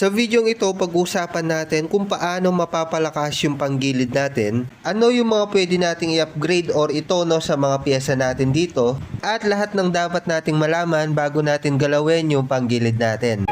Sa videong ito, pag-usapan natin kung paano mapapalakas yung panggilid natin, ano yung mga pwede nating i-upgrade or itono sa mga pyesa natin dito, at lahat ng dapat nating malaman bago natin galawin yung panggilid natin.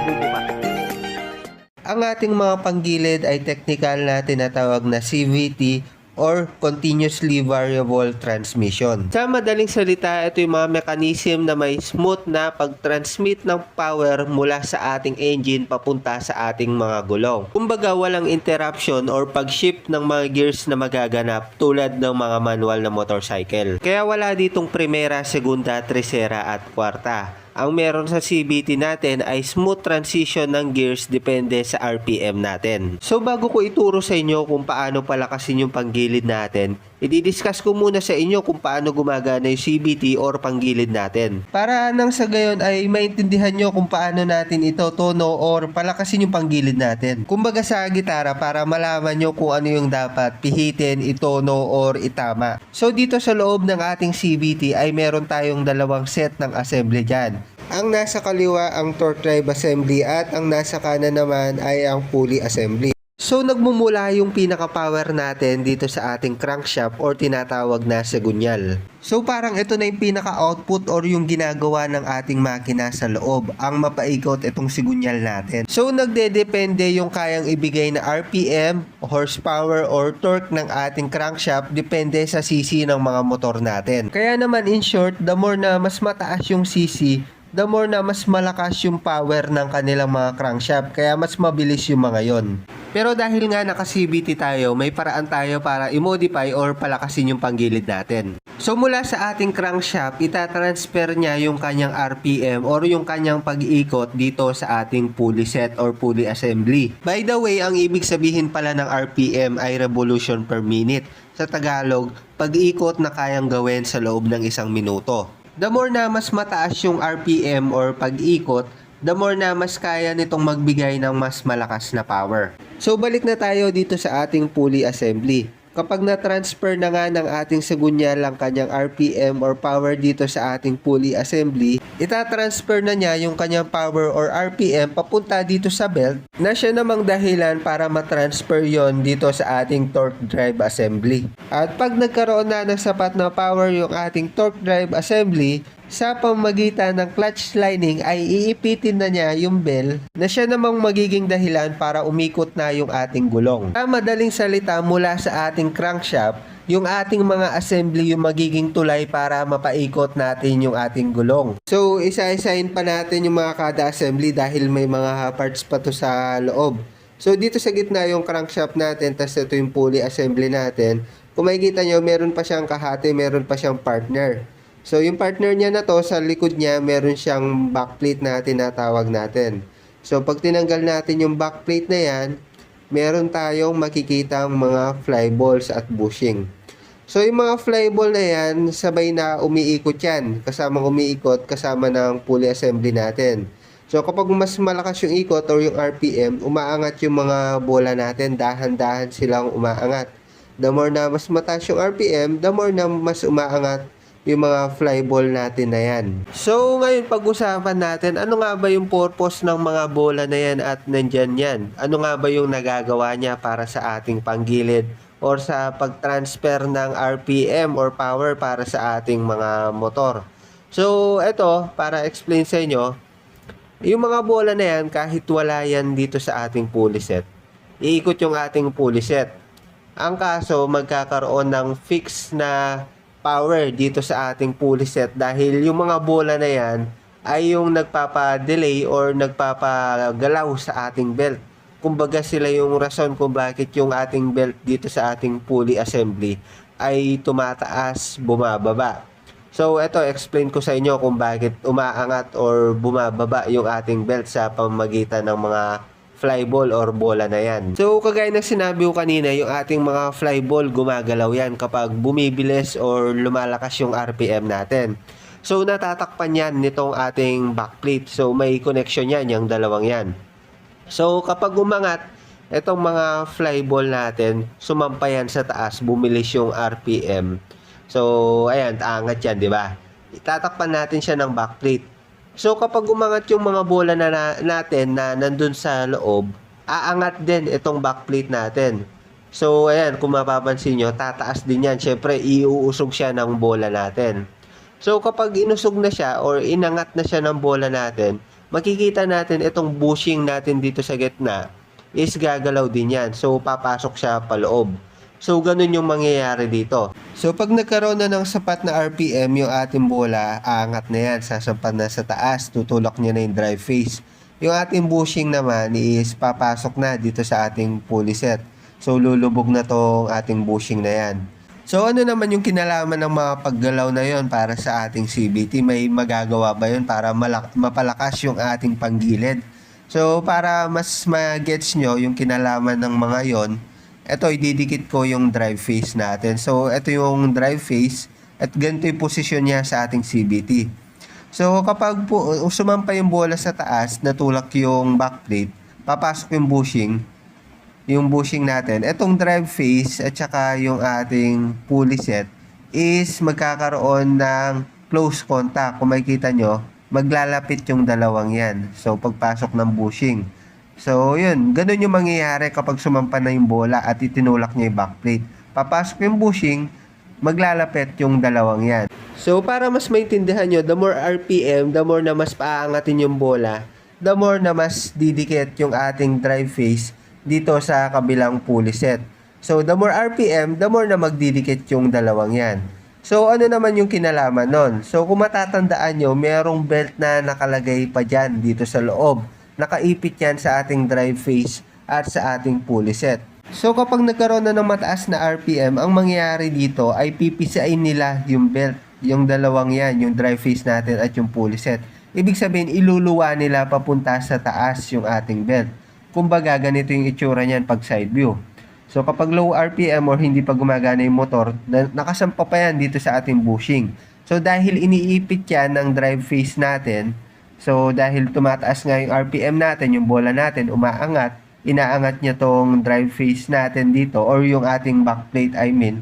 Ang ating mga panggilid ay technical na tinatawag na CVT or Continuously Variable Transmission. Sa madaling salita, ito yung mga mechanism na may smooth na pag-transmit ng power mula sa ating engine papunta sa ating mga gulong. Kumbaga, walang interruption or pag-shift ng mga gears na magaganap tulad ng mga manual na motorcycle. Kaya wala ditong primera, segunda, tercera at kwarta. Ang meron sa CBT natin ay smooth transition ng gears depende sa RPM natin. So bago ko ituro sa inyo kung paano palakasin yung panggilid natin, i-discuss ko muna sa inyo kung paano gumagana yung CBT or panggilid natin. Para nang sa gayon ay maintindihan nyo kung paano natin ito tono or palakasin yung panggilid natin. Kumbaga sa gitara para malaman nyo kung ano yung dapat pihitin, itono or itama. So dito sa loob ng ating CBT ay meron tayong dalawang set ng assembly dyan. Ang nasa kaliwa ang torque drive assembly at ang nasa kanan naman ay ang pulley assembly. So nagmumula yung pinaka-power natin dito sa ating crankshaft or tinatawag na segunyal. So parang ito na yung pinaka-output or yung ginagawa ng ating makina sa loob, ang mapaikot itong segunyal natin. So nagdedepende yung kayang ibigay na RPM, horsepower or torque ng ating crankshaft depende sa CC ng mga motor natin. Kaya naman in short, the more na mas mataas yung CC, the more na mas malakas yung power ng kanilang mga crankshaft kaya mas mabilis yung mga yon. Pero dahil nga naka-CVT tayo, may paraan tayo para i-modify or palakasin yung panggilid natin. So mula sa ating crankshaft, itatransfer niya yung kanyang RPM or yung kanyang pag-iikot dito sa ating pulley set or pulley assembly. By the way, ang ibig sabihin pala ng RPM ay revolution per minute. Sa Tagalog, pag-ikot na kayang gawin sa loob ng isang minuto. The more na mas mataas yung RPM or pag-ikot, the more na mas kaya nitong magbigay ng mas malakas na power. So balik na tayo dito sa ating pulley assembly. Kapag na-transfer na nga ng ating segunyal ang kanyang RPM or power dito sa ating pulley assembly, itatransfer na niya yung kanyang power or RPM papunta dito sa belt na siya namang dahilan para matransfer yon dito sa ating torque drive assembly. At pag nagkaroon na ng sapat na power yung ating torque drive assembly, sa pamagitan ng clutch lining ay iipitin na niya yung bell na siya namang magiging dahilan para umikot na yung ating gulong. Sa madaling salita mula sa ating crankshaft, yung ating mga assembly yung magiging tulay para mapaikot natin yung ating gulong. So, isa-isahin pa natin yung mga kada assembly dahil may mga parts pa to sa loob. So, dito sa gitna yung crankshaft natin, tapos ito yung pulley assembly natin. Kung makikita nyo, meron pa siyang kahati, meron pa siyang partner. So, yung partner niya na to, sa likod niya, meron siyang backplate na tinatawag natin. So, pag tinanggal natin yung backplate na yan, meron tayong makikitang mga flyballs at bushing. So, yung mga flyball na yan, sabay na umiikot yan. Kasama umiikot, kasama ng pulley assembly natin. So, kapag mas malakas yung ikot or yung RPM, umaangat yung mga bola natin, dahan-dahan silang umaangat. The more na mas mataas yung RPM, the more na mas umaangat yung mga flyball natin na yan. So, ngayon pag-usapan natin, ano nga ba yung purpose ng mga bola na yan at nandyan yan? Ano nga ba yung nagagawa niya para sa ating panggilid or sa pag-transfer ng RPM or power para sa ating mga motor? So, ito, para explain sa inyo, yung mga bola na yan, kahit wala yan dito sa ating pulley set, iikot yung ating pulley set. Ang kaso, magkakaroon ng fix na power dito sa ating pulley set dahil yung mga bola na yan ay yung nagpapa-delay or nagpapagalaw sa ating belt. Kumbaga sila yung rason kung bakit yung ating belt dito sa ating pulley assembly ay tumataas, bumababa. So, ito, explain ko sa inyo kung bakit umaangat or bumababa yung ating belt sa pamamagitan ng mga flyball or bola na yan. So, kagaya ng sinabi ko kanina, yung ating mga flyball gumagalaw yan kapag bumibilis or lumalakas yung RPM natin. So, natatakpan yan nitong ating backplate. So, may connection yan, yung dalawang yan. So, kapag umangat, itong mga flyball natin, sumampayan sa taas, bumilis yung RPM. So, ayan, angat yan, di ba? Itatakpan natin siya ng backplate. So kapag umangat yung mga bola na, na natin na nandun sa loob, aangat din itong backplate natin. So ayan, kung mapapansin nyo, tataas din yan. Siyempre, iuusog siya ng bola natin. So kapag inusog na siya or inangat na siya ng bola natin, makikita natin itong bushing natin dito sa gitna is gagalaw din yan. So papasok siya paloob. So ganun yung mangyayari dito. So pag nagkaroon na ng sapat na RPM yung ating bola, aangat na yan, sasampan na sa taas, tutulak niya na yung drive face. Yung ating bushing naman is papasok na dito sa ating pulley set. So lulubog na tong ating bushing na yan. So ano naman yung kinalaman ng mga paggalaw na yon para sa ating CBT? May magagawa ba yun para mapalakas yung ating panggilid? So para mas ma-gets nyo yung kinalaman ng mga yon, ito ididikit ko yung drive face natin. So ito yung drive face at ganito yung posisyon niya sa ating CBT. So kapag po, sumampa yung bola sa taas, natulak yung backplate, papasok yung bushing, yung bushing natin, itong drive face at saka yung ating pulley set is magkakaroon ng close contact. Kung makikita nyo, maglalapit yung dalawang yan. So, pagpasok ng bushing. So, yun. Ganun yung mangyayari kapag sumampa na yung bola at itinulak niya yung backplate. Papasok yung bushing, maglalapit yung dalawang yan. So, para mas maintindihan nyo, the more RPM, the more na mas paangatin yung bola, the more na mas didikit yung ating drive face dito sa kabilang pulley set. So, the more RPM, the more na magdidikit yung dalawang yan. So, ano naman yung kinalaman nun? So, kung matatandaan nyo, merong belt na nakalagay pa dyan dito sa loob. Nakaipit yan sa ating drive face at sa ating pulley set. So, kapag nagkaroon na ng mataas na RPM, ang mangyayari dito ay pipisain nila yung belt, yung dalawang yan, yung drive face natin at yung pulley set. Ibig sabihin, iluluwa nila papunta sa taas yung ating belt. Kumbaga, ganito yung itsura niyan pag side view. So kapag low RPM or hindi pa gumagana yung motor, na- nakasampa pa yan dito sa ating bushing. So dahil iniipit yan ng drive face natin, so dahil tumataas nga yung RPM natin, yung bola natin umaangat, inaangat niya tong drive face natin dito or yung ating backplate I mean,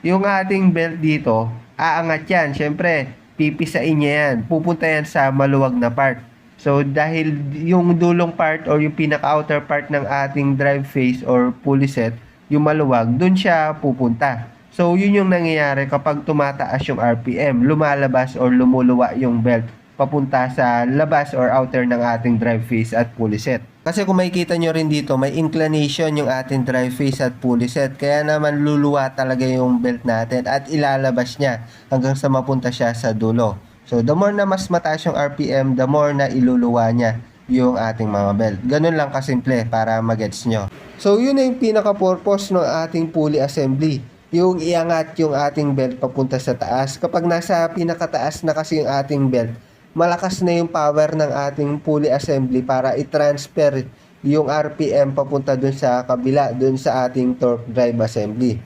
yung ating belt dito, aangat yan. Siyempre, pipisain niya yan. Pupunta yan sa maluwag na part. So, dahil yung dulong part or yung pinaka-outer part ng ating drive face or pulley set, yung maluwag, dun siya pupunta. So, yun yung nangyayari kapag tumataas yung RPM, lumalabas or lumuluwa yung belt papunta sa labas or outer ng ating drive face at pulley set. Kasi kung makikita nyo rin dito, may inclination yung ating drive face at pulley set. Kaya naman luluwa talaga yung belt natin at ilalabas niya hanggang sa mapunta siya sa dulo. So, the more na mas mataas yung RPM, the more na iluluwa niya yung ating mga belt. Ganun lang kasimple para magets nyo. So, yun na yung pinaka-purpose ng ating pulley assembly. Yung iangat yung ating belt papunta sa taas. Kapag nasa pinakataas na kasi yung ating belt, malakas na yung power ng ating pulley assembly para i-transfer yung RPM papunta dun sa kabila, dun sa ating torque drive assembly.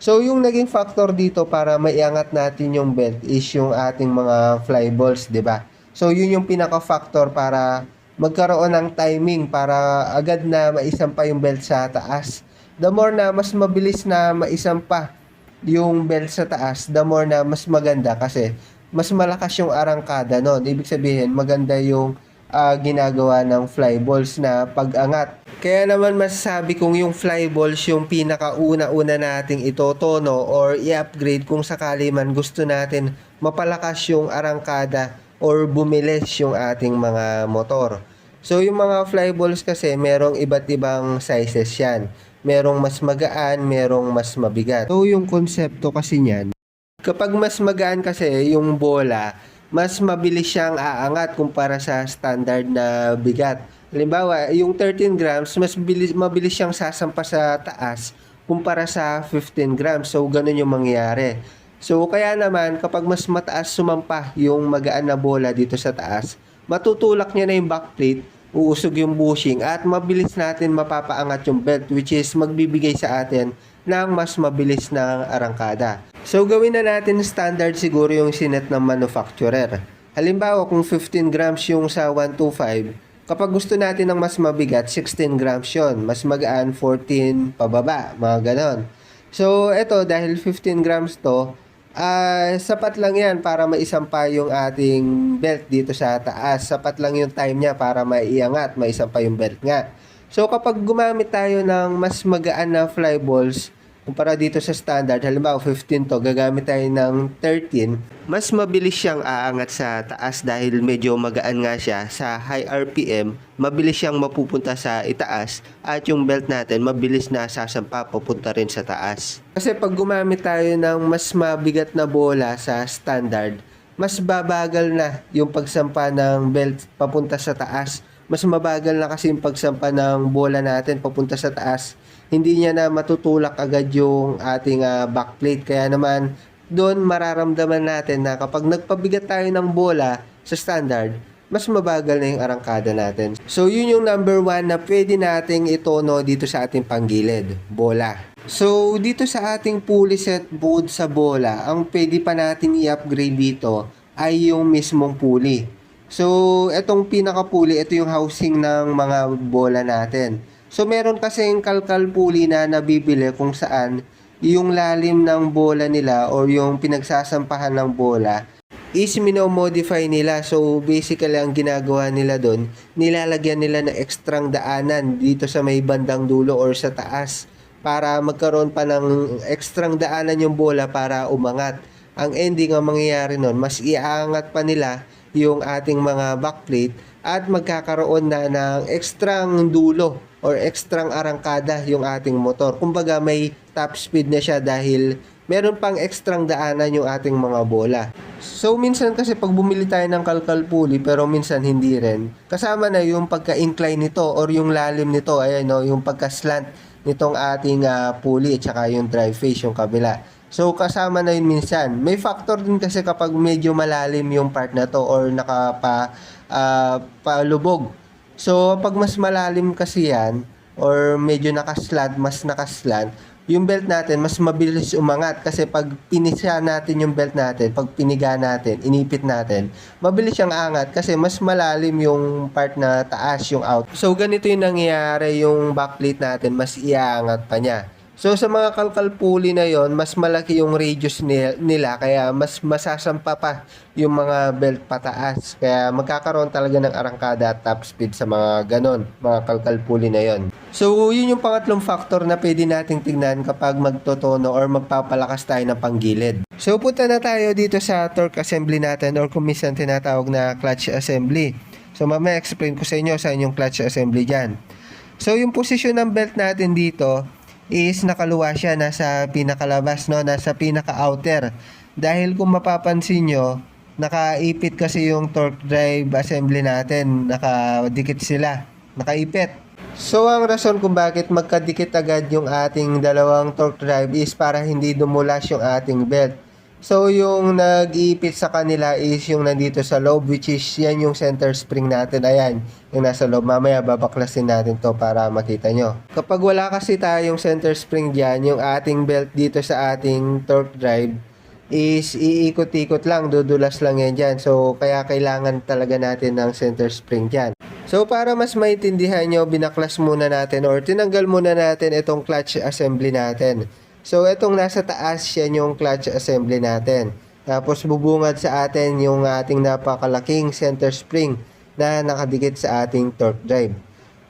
So, yung naging factor dito para maiangat natin yung belt is yung ating mga fly balls, ba? So, yun yung pinaka-factor para magkaroon ng timing para agad na maisampa yung belt sa taas. The more na mas mabilis na maisampa yung belt sa taas, the more na mas maganda kasi mas malakas yung arangkada noon. Ibig sabihin, maganda yung ah, ginagawa ng fly balls na pag-angat. Kaya naman masasabi kong yung fly balls yung pinakauna-una nating itotono or i-upgrade kung sakali man gusto natin mapalakas yung arangkada or bumilis yung ating mga motor. So yung mga fly balls kasi merong iba't ibang sizes yan. Merong mas magaan, merong mas mabigat. So yung konsepto kasi niyan, Kapag mas magaan kasi yung bola, mas mabilis siyang aangat kumpara sa standard na bigat. Halimbawa, yung 13 grams, mas bilis, mabilis siyang sasampa sa taas kumpara sa 15 grams. So, ganun yung mangyayari. So, kaya naman, kapag mas mataas sumampa yung magaan na bola dito sa taas, matutulak niya na yung backplate, uusog yung bushing, at mabilis natin mapapaangat yung belt, which is magbibigay sa atin ng mas mabilis na arangkada. So gawin na natin standard siguro yung sinet ng manufacturer. Halimbawa kung 15 grams yung sa 125, kapag gusto natin ng mas mabigat, 16 grams yon Mas magaan, 14 pababa, mga ganon. So ito dahil 15 grams to, Ah, sapat lang 'yan para maisampa yung ating belt dito sa taas. Sapat lang yung time niya para maiangat, maisampa yung belt nga. So kapag gumamit tayo ng mas magaan na fly balls kumpara dito sa standard, halimbawa 15 to, gagamit tayo ng 13, mas mabilis siyang aangat sa taas dahil medyo magaan nga siya sa high RPM, mabilis siyang mapupunta sa itaas at yung belt natin mabilis na sasampa papunta rin sa taas. Kasi pag gumamit tayo ng mas mabigat na bola sa standard, mas babagal na yung pagsampa ng belt papunta sa taas. Mas mabagal na kasi yung pagsampa ng bola natin papunta sa taas. Hindi niya na matutulak agad yung ating ah, backplate. Kaya naman, doon mararamdaman natin na kapag nagpabigat tayo ng bola sa standard, mas mabagal na yung arangkada natin. So, yun yung number one na pwede nating itono dito sa ating panggilid, bola. So, dito sa ating pulley set bukod sa bola, ang pwede pa natin i-upgrade dito ay yung mismong pulley. So, etong pinaka-pulley, ito yung housing ng mga bola natin. So, meron kasing kalkal pulley na nabibili kung saan yung lalim ng bola nila or yung pinagsasampahan ng bola is minomodify nila. So, basically, ang ginagawa nila doon, nilalagyan nila ng ekstrang daanan dito sa may bandang dulo or sa taas para magkaroon pa ng ekstrang daanan yung bola para umangat. Ang ending ang mangyayari nun, mas iaangat pa nila yung ating mga backplate at magkakaroon na ng ekstrang dulo or ekstrang arangkada yung ating motor. Kumbaga may top speed na siya dahil meron pang ekstrang daanan yung ating mga bola. So minsan kasi pag bumili tayo ng kalkal pulley pero minsan hindi rin. Kasama na yung pagka-incline nito or yung lalim nito, ayan no, yung pagka-slant nitong ating ah, pulley at saka yung drive face yung kabila. So kasama na yun minsan. May factor din kasi kapag medyo malalim yung part na to or nakapa ah, palubog. So pag mas malalim kasi yan or medyo nakaslant, mas nakaslant, yung belt natin mas mabilis umangat kasi pag pinisya natin yung belt natin, pag piniga natin, inipit natin, mabilis siyang angat kasi mas malalim yung part na taas, yung out. So ganito yung nangyayari yung backplate natin, mas iaangat pa niya. So sa mga kalkal pulley na yon, mas malaki yung radius ni- nila kaya mas masasampa pa yung mga belt pataas. Kaya magkakaroon talaga ng arangkada at top speed sa mga ganon, mga kalkal pulley na yon. So yun yung pangatlong factor na pwede nating tignan kapag magtotono or magpapalakas tayo ng panggilid. So punta na tayo dito sa torque assembly natin or kung minsan tinatawag na clutch assembly. So mamaya explain ko sa inyo sa yung clutch assembly dyan. So yung posisyon ng belt natin dito is nakaluwa siya nasa pinakalabas no? Nasa pinaka outer dahil kung mapapansin nyo nakaipit kasi yung torque drive assembly natin. Nakadikit sila. Nakaipit. So ang rason kung bakit magkadikit agad yung ating dalawang torque drive is para hindi dumulas yung ating belt So, yung nag-iipit sa kanila is yung nandito sa loob, which is yan yung center spring natin. Ayan, yung nasa loob. Mamaya babaklasin natin to para makita nyo. Kapag wala kasi tayong center spring dyan, yung ating belt dito sa ating torque drive is iikot-ikot lang, dudulas lang yan dyan. So, kaya kailangan talaga natin ng center spring dyan. So, para mas maintindihan nyo, binaklas muna natin or tinanggal muna natin itong clutch assembly natin. So, itong nasa taas, yan yung clutch assembly natin. Tapos, bubungad sa atin yung ating napakalaking center spring na nakadikit sa ating torque drive.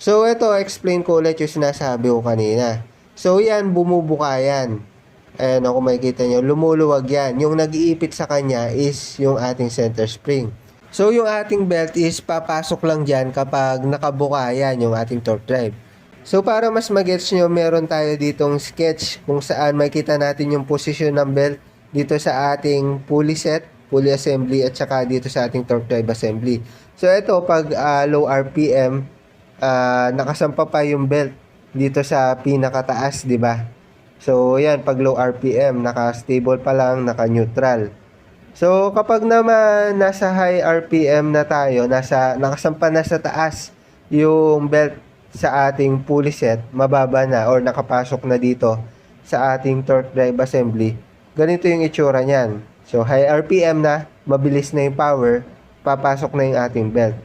So, ito, explain ko ulit yung sinasabi ko kanina. So, yan, bumubuka yan. Ayan, kung makikita nyo, lumuluwag yan. Yung nag-iipit sa kanya is yung ating center spring. So, yung ating belt is papasok lang dyan kapag nakabuka yan yung ating torque drive. So para mas magets nyo, meron tayo ditong sketch kung saan makita natin yung posisyon ng belt dito sa ating pulley set, pulley assembly at saka dito sa ating torque drive assembly. So ito pag ah, low RPM, ah, nakasampa pa yung belt dito sa pinakataas, di ba? So yan, pag low RPM, naka-stable pa lang, naka-neutral. So kapag naman nasa high RPM na tayo, nasa nakasampa na sa taas yung belt sa ating pulley set, mababa na or nakapasok na dito sa ating torque drive assembly, ganito yung itsura niyan. So, high RPM na, mabilis na yung power, papasok na yung ating belt.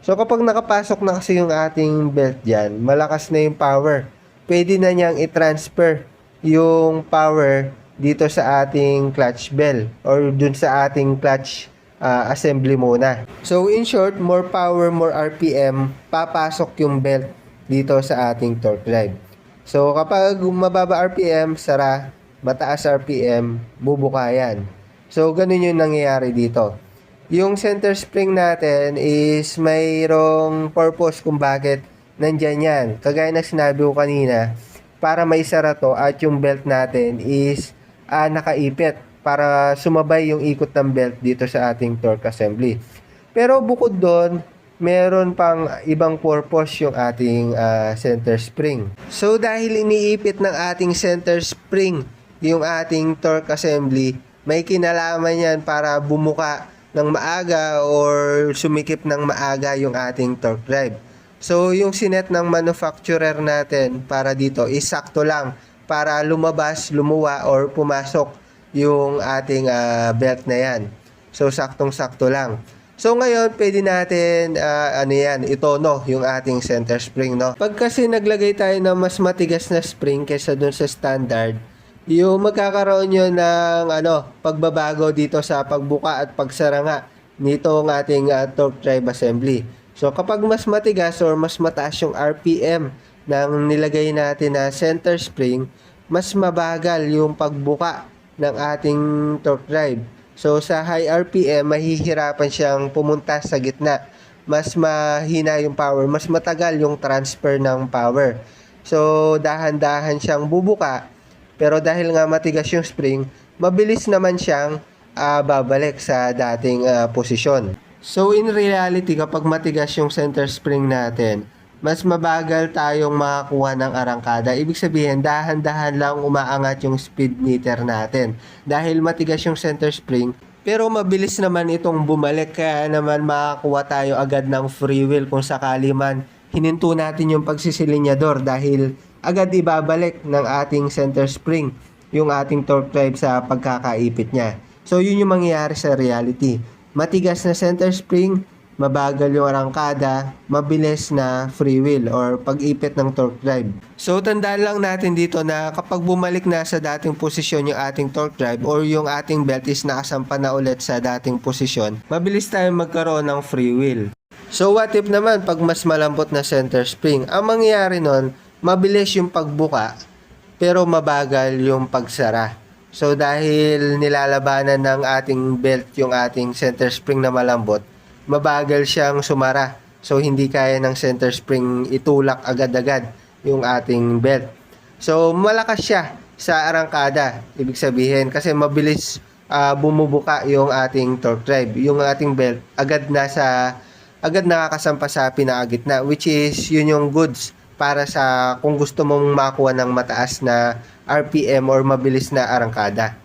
So, kapag nakapasok na kasi yung ating belt dyan, malakas na yung power. Pwede na niyang i-transfer yung power dito sa ating clutch bell or dun sa ating clutch ah, assembly muna. So in short, more power, more RPM, papasok yung belt dito sa ating torque drive. So kapag mababa RPM, sara, mataas RPM, bubuka yan. So ganun yung nangyayari dito. Yung center spring natin is mayroong purpose kung bakit nandyan yan. Kagaya na sinabi ko kanina, para may sara to at yung belt natin is ah, nakaipit para sumabay yung ikot ng belt dito sa ating torque assembly. Pero bukod doon, meron pang ibang purpose yung ating ah, center spring. So dahil iniipit ng ating center spring yung ating torque assembly, may kinalaman yan para bumuka ng maaga or sumikip ng maaga yung ating torque drive. So yung sinet ng manufacturer natin para dito is sakto lang para lumabas, lumuwa or pumasok yung ating ah, belt na yan. So saktong-sakto lang. So ngayon, pwede natin ah, ano yan, itono yung ating center spring, no? Pag kasi naglagay tayo ng mas matigas na spring kaysa dun sa standard, yung magkakaroon yun ng ano, pagbabago dito sa pagbuka at pagsara nga nitong ating ah, torque drive assembly. So kapag mas matigas or mas mataas yung RPM ng nilagay natin na center spring, mas mabagal yung pagbuka ng ating torque drive. So sa high RPM, mahihirapan siyang pumunta sa gitna. Mas mahina yung power, mas matagal yung transfer ng power. So dahan-dahan siyang bubuka, pero dahil nga matigas yung spring, mabilis naman siyang ah, babalik sa dating ah, posisyon. So in reality, kapag matigas yung center spring natin, mas mabagal tayong makakuha ng arangkada. Ibig sabihin, dahan-dahan lang umaangat yung speed meter natin. Dahil matigas yung center spring, pero mabilis naman itong bumalik kaya naman makakuha tayo agad ng free wheel kung sakali man hininto natin yung pagsisilinyador dahil agad ibabalik ng ating center spring yung ating torque drive sa pagkakaipit niya. So yun yung mangyayari sa reality. Matigas na center spring, mabagal yung arangkada, mabilis na free wheel or pag-ipit ng torque drive. So tandaan lang natin dito na kapag bumalik na sa dating posisyon yung ating torque drive or yung ating belt is nakasampa na ulit sa dating posisyon, mabilis tayong magkaroon ng free wheel. So what if naman pag mas malambot na center spring? Ang mangyayari nun, mabilis yung pagbuka pero mabagal yung pagsara. So dahil nilalabanan ng ating belt yung ating center spring na malambot, mabagal siyang sumara. So hindi kaya ng center spring itulak agad-agad yung ating belt. So malakas siya sa arangkada. Ibig sabihin kasi mabilis ah, bumubuka yung ating torque drive. Yung ating belt agad na sa agad nakakasampa sa pinakagitna which is yun yung goods para sa kung gusto mong makuha ng mataas na RPM or mabilis na arangkada.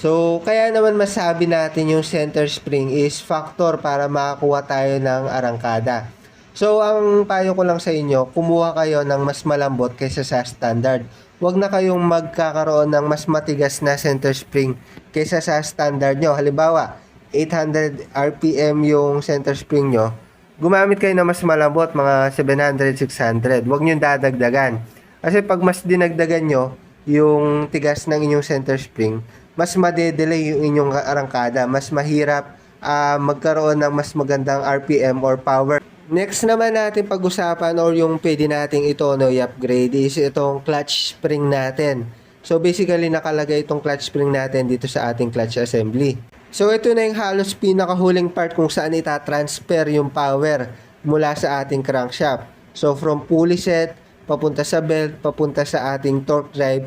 So, kaya naman masabi natin yung center spring is factor para makakuha tayo ng arangkada. So, ang payo ko lang sa inyo, kumuha kayo ng mas malambot kaysa sa standard. Huwag na kayong magkakaroon ng mas matigas na center spring kaysa sa standard nyo. Halimbawa, 800 RPM yung center spring nyo, gumamit kayo na mas malambot, mga 700, 600. Huwag nyo dadagdagan. Kasi pag mas dinagdagan nyo, yung tigas ng inyong center spring, mas madedelay yung inyong arangkada. Mas mahirap ah, magkaroon ng mas magandang RPM or power. Next naman natin pag-usapan or yung pwede nating ito no, i-upgrade is itong clutch spring natin. So basically nakalagay itong clutch spring natin dito sa ating clutch assembly. So ito na yung halos pinakahuling part kung saan ita-transfer yung power mula sa ating crankshaft. So from pulley set, papunta sa belt, papunta sa ating torque drive,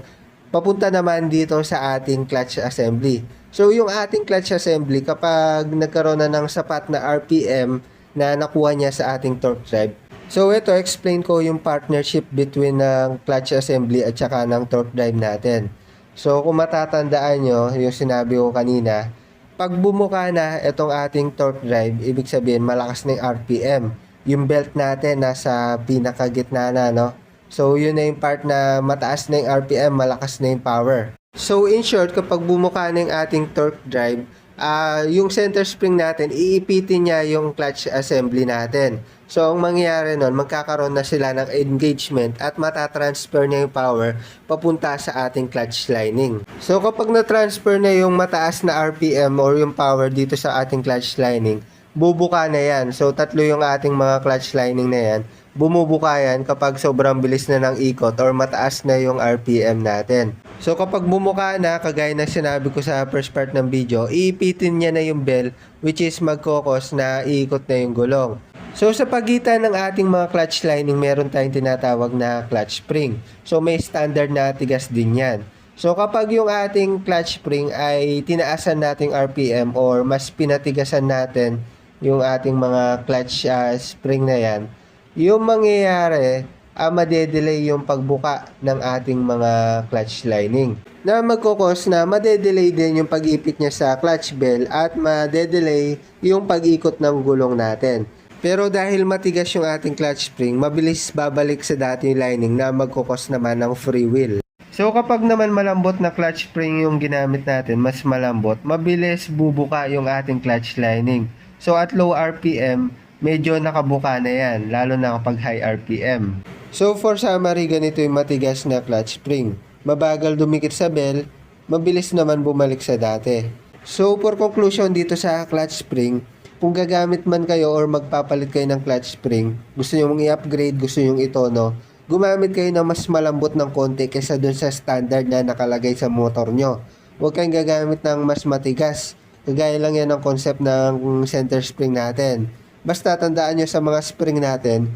papunta naman dito sa ating clutch assembly. So yung ating clutch assembly kapag nagkaroon na ng sapat na RPM na nakuha niya sa ating torque drive. So ito explain ko yung partnership between ng clutch assembly at saka ng torque drive natin. So kung matatandaan nyo yung sinabi ko kanina, pag bumuka na itong ating torque drive, ibig sabihin malakas na yung RPM. Yung belt natin nasa pinakagitna na, no? So, yun na yung part na mataas na yung RPM, malakas na yung power. So, in short, kapag bumuka na yung ating torque drive, ah yung center spring natin, iipitin niya yung clutch assembly natin. So, ang mangyayari nun, magkakaroon na sila ng engagement at matatransfer niya yung power papunta sa ating clutch lining. So, kapag na-transfer na yung mataas na RPM or yung power dito sa ating clutch lining, bubuka na yan. So, tatlo yung ating mga clutch lining na yan. Bumubuka yan kapag sobrang bilis na ng ikot or mataas na yung RPM natin. So kapag bumuka na, kagaya na sinabi ko sa first part ng video, iipitin niya na yung bell which is magkokos na iikot na yung gulong. So sa pagitan ng ating mga clutch lining, meron tayong tinatawag na clutch spring. So may standard na tigas din yan. So kapag yung ating clutch spring ay tinaasan nating RPM or mas pinatigasan natin yung ating mga clutch ah, spring na yan, yung mangyayari, ah, madedelay yung pagbuka ng ating mga clutch lining. Na magkukos na madedelay din yung pag-ipit niya sa clutch bell at madedelay yung pag-ikot ng gulong natin. Pero dahil matigas yung ating clutch spring, mabilis babalik sa dating lining na magkukos naman ng free wheel. So kapag naman malambot na clutch spring yung ginamit natin, mas malambot, mabilis bubuka yung ating clutch lining. So at low RPM, medyo nakabuka na yan, lalo na kapag high RPM. So for summary, ganito yung matigas na clutch spring. Mabagal dumikit sa bell, mabilis naman bumalik sa dati. So for conclusion dito sa clutch spring, kung gagamit man kayo or magpapalit kayo ng clutch spring, gusto nyo mong i-upgrade, gusto nyo itono, gumamit kayo ng mas malambot ng konti kaysa dun sa standard na nakalagay sa motor nyo. Huwag kayong gagamit ng mas matigas. Kagaya lang yan ng concept ng center spring natin. Basta tandaan nyo sa mga spring natin,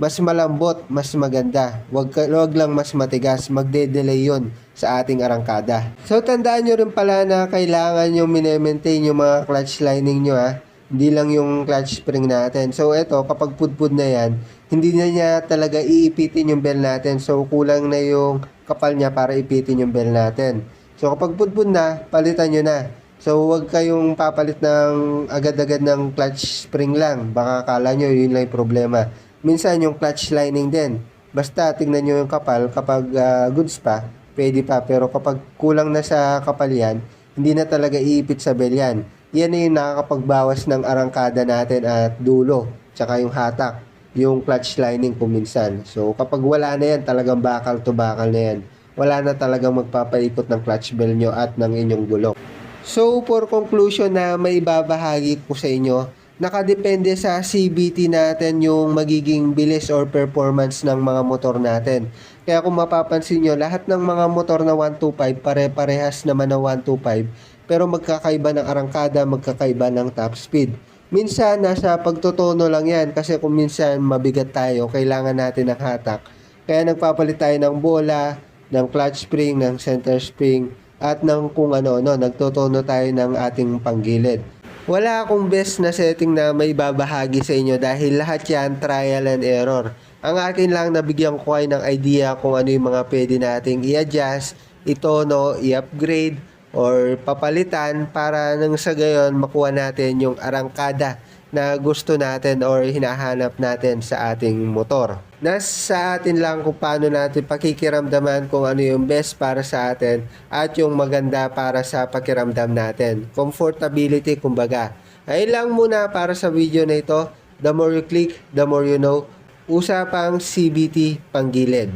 mas malambot, mas maganda. Huwag, huwag lang mas matigas. Magde-delay yun sa ating arangkada. So, tandaan nyo rin pala na kailangan yung minemaintain yung mga clutch lining nyo ha. Hindi lang yung clutch spring natin. So, eto, kapag pudpud na yan, hindi na niya talaga iipitin yung bell natin. So, kulang na yung kapal niya para ipitin yung bell natin. So, kapag pudpud na, palitan nyo na. So, huwag kayong papalit ng agad-agad ng clutch spring lang. Baka kala nyo yun lang yung problema. Minsan yung clutch lining din. Basta tingnan nyo yung kapal. Kapag ah, goods pa, pwede pa. Pero kapag kulang na sa kapal yan, hindi na talaga iipit sa bell yan. Yan na yung nakakapagbawas ng arangkada natin at dulo. Tsaka yung hatak. Yung clutch lining kung minsan. So kapag wala na yan, talagang bakal to bakal na yan. Wala na talagang magpapaikot ng clutch bell nyo at ng inyong gulong. So, for conclusion na may babahagi ko sa inyo, nakadepende sa CBT natin yung magiging bilis or performance ng mga motor natin. Kaya kung mapapansin nyo, lahat ng mga motor na 125 pare-parehas naman na 125 pero magkakaiba ng arangkada, magkakaiba ng top speed. Minsan, nasa pagtotono lang yan kasi kung minsan mabigat tayo, kailangan natin ng hatak. Kaya nagpapalit tayo ng bola, ng clutch spring, ng center spring, at ng kung ano, no, nagtotono tayo ng ating panggilid. Wala akong best na setting na may babahagi sa inyo dahil lahat yan trial and error. Ang akin lang nabigyan ko kayo ng idea kung ano yung mga pwede nating i-adjust, itono, i-upgrade, or papalitan para nang sa gayon makuha natin yung arangkada na gusto natin or hinahanap natin sa ating motor. Nasa atin lang kung paano natin pakikiramdaman kung ano yung best para sa atin at yung maganda para sa pakiramdam natin. Comfortability kumbaga. Ayun lang muna para sa video na ito. The more you click, the more you know. Usapang CBT Panggilid.